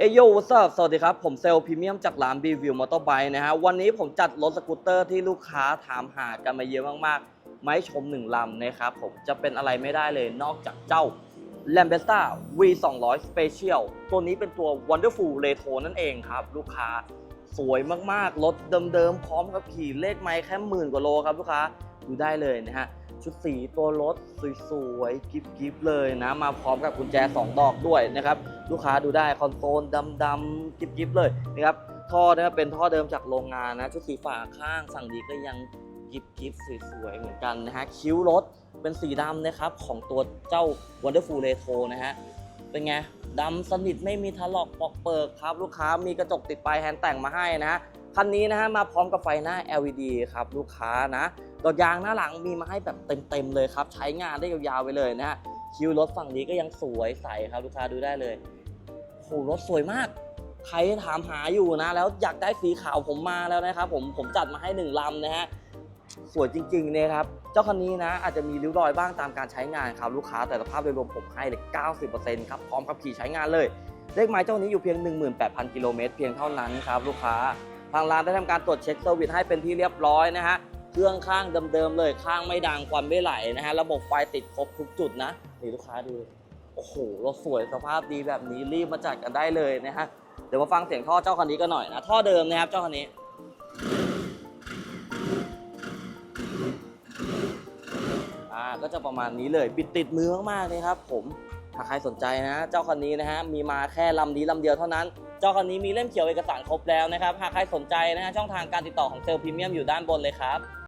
เอโยวัสสวัสดีครับ ผมเซลล์พรีเมียมจากร้าน b ีวิวมอเตอร์ไบค์นะฮะ วันนี้ผมจัดรถสกูตเตอร์ที่ลูกค้าถามหากันมาเยอะมากๆ ไม่ชมหนึ่งลำนะครับผมจะเป็นอะไรไม่ได้เลยนอกจากเจ้า l a m b e s t a V 2 0 0 Special ตัวนี้เป็นตัว Wonderful Retro นั่นเองครับ ลูกค้าสวยมากๆ รถเดิมๆ พร้อมกับขี่เลขไมล์แค่หมื่นกว่าโลครับลูกค้า ดูได้เลยนะฮะ ชุดสีตัวรถสวยๆกิฟๆเลยนะ มาพร้อมกับกุญแจ 2 ดอกด้วยนะครับ ลูกค้าดูได้คอนโซลดำๆกิฟๆเลยนะครับ ท่อนะครับเป็นท่อเดิมจากโรงงานนะ ชุดสีฝาข้างสั่งดีก็ยังกิฟกิฟสวยๆเหมือนกันนะฮะ คิ้วรถเป็นสีดำนะครับ ของตัวเจ้า Wonderful Retro นะฮะ เป็นไงดำสนิทไม่มีทะลอกปอกเปิกครับ ลูกค้ามีกระจกติดปลายแฮนด์แต่งมาให้นะฮะ คันนี้นะฮะมาพร้อมกับไฟหน้า LED ครับลูกค้านะดอกยางหน้าหลังมีมาให้แบบเต็มๆเลยครับ ใช้งานได้ยาวๆไปเลยนะฮะคิวรถฝั่งนี้ก็ยังสวยใสครับลูกค้าดูได้เลยโหรถสวยมาก ใครถามหาอยู่นะ แล้วอยากได้สีขาวผมมาแล้วนะครับผมผมจัดมาให้หนึ่งลำนะฮะสวยจริงๆเนี่ยครับ เจ้าคันนี้นะ อาจจะมีริ้วรอยบ้างตามการใช้งานครับ ลูกค้าแต่สภาพโดยรวมผมให้เลย90%ครับพร้อมขับขี่ใช้งานเลย เลขหมายเจ้านี้อยู่เพียง 18,000 กิโลเมตรเพียงเท่านั้นครับ ลูกค้า ทางร้านได้ทำการตรวจเช็คเซอร์วิสให้เป็นที่เรียบร้อยนะฮะ เครื่องข้างเดิมๆเลยข้างไม่ดังควันไม่ไหลนะฮะ ระบบไฟติดครบทุกจุดนะนี่ลูกค้าดู โอ้โห รถสวยสภาพดีแบบนี้รีบมาจัดกันได้เลยนะฮะ เดี๋ยวมาฟังเสียงท่อเจ้าคันนี้กันหน่อยนะ ท่อเดิมนะครับเจ้าคันนี้อ่าก็จะประมาณนี้เลย ปิดติดมือมากๆเลยครับผม ถ้าใครสนใจนะ เจ้าคันนี้นะฮะ มีมาแค่ลำนี้ลำเดียวเท่านั้น จ้าคันนี้มีเล่มเขียวเอกสารครบแล้วนะครับ หากใครสนใจนะฮะช่องทางการติดต่อของเซลล์พรีเมียมอยู่ด้านบนเลยครับ